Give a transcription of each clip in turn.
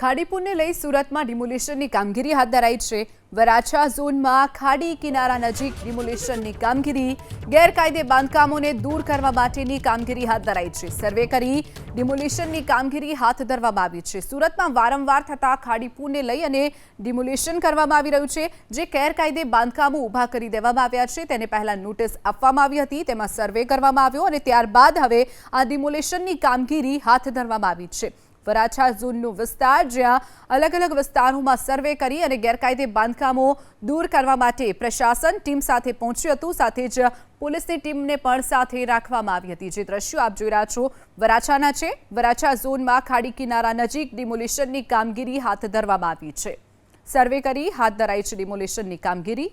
ખાડીપુરને લઈ સુરતમાં ડિમોલિશનની કામગીરી હાથ ધરાઈ છે. વરાછા ઝોનમાં ખાડી કિનારા નજીક ડિમોલિશનની કામગીરી, ગેરકાયદે બાંધકામોને દૂર કરવા માટેની કામગીરી હાથ ધરાઈ છે. સર્વે કરી ડિમોલિશનની કામગીરી હાથ ધરવામાં આવી છે. સુરતમાં વારંવાર થતા ખાડીપુરને લઈ અને ડિમોલિશન કરવામાં આવી રહ્યું છે. જે ગેરકાયદે બાંધકામો ઊભા કરી દેવામાં આવ્યા છે, તેને પહેલાં નોટિસ આપવામાં આવી હતી, તેમાં સર્વે કરવામાં આવ્યો અને ત્યારબાદ હવે આ ડિમોલિશનની કામગીરી હાથ ધરવામાં આવી છે. વરાછા ઝોનનો વિસ્તાર, જ્યાં અલગ અલગ વિસ્તારોમાં સર્વે કરી અને ગેરકાયદે બાંધકામો દૂર કરવા માટે પ્રશાસન ટીમ સાથે પહોંચ્યું હતું. સાથે જ પોલીસની ટીમને પણ સાથે રાખવામાં આવી હતી. જે દ્રશ્યો આપ જોઈ રહ્યા છો વરાછાના છે. વરાછા ઝોનમાં ખાડી કિનારા નજીક ડિમોલિશનની કામગીરી હાથ ધરવામાં આવી છે. સર્વે કરી હાથ ધરાઈ છે ડિમોલિશનની કામગીરી.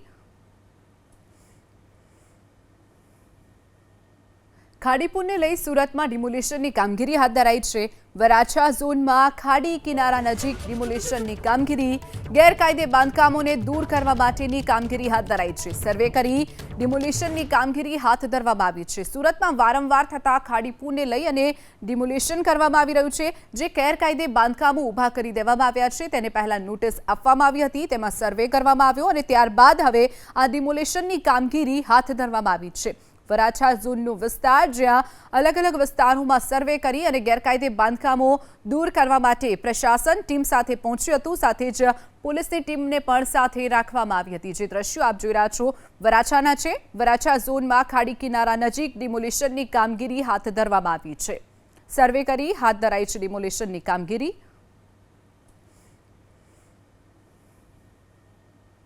ખાડીપુરને લઈ સુરતમાં ડિમોલિશનની કામગીરી હાથ ધરાઈ છે. વરાછા ઝોનમાં ખાડી કિનારા નજીક ડિમોલિશનની કામગીરી, ગેરકાયદે બાંધકામોને દૂર કરવા માટેની કામગીરી હાથ ધરાઈ છે. સર્વે કરી ડિમોલિશનની કામગીરી હાથ ધરવામાં આવી છે. સુરતમાં વારંવાર થતા ખાડીપુરને લઈ અને ડિમોલિશન કરવામાં આવી રહ્યું છે. જે ગેરકાયદે બાંધકામો ઊભા કરી દેવામાં આવ્યા છે. તેને પહેલા નોટિસ આપવામાં આવી હતી. તેમાં સર્વે કરવામાં આવ્યો અને ત્યારબાદ હવે આ ડિમોલિશનની કામગીરી હાથ ધરવામાં આવી છે. વરાછા ઝોનનો વિસ્તાર, જ્યાં અલગ અલગ વિસ્તારોમાં સર્વે કરી અને ગેરકાયદે બાંધકામો દૂર કરવા માટે પ્રશાસન ટીમ સાથે પહોંચ્યું હતું. સાથે જ પોલીસની ટીમને પણ સાથે રાખવામાં આવી હતી. જે દ્રશ્યો આપ જોઈ રહ્યા છો વરાછાના છે. વરાછા ઝોનમાં ખાડી કિનારા નજીક ડિમોલિશનની કામગીરી હાથ ધરવામાં આવી છે. સર્વે કરી હાથ ધરાઈ છે ડિમોલિશનની કામગીરી.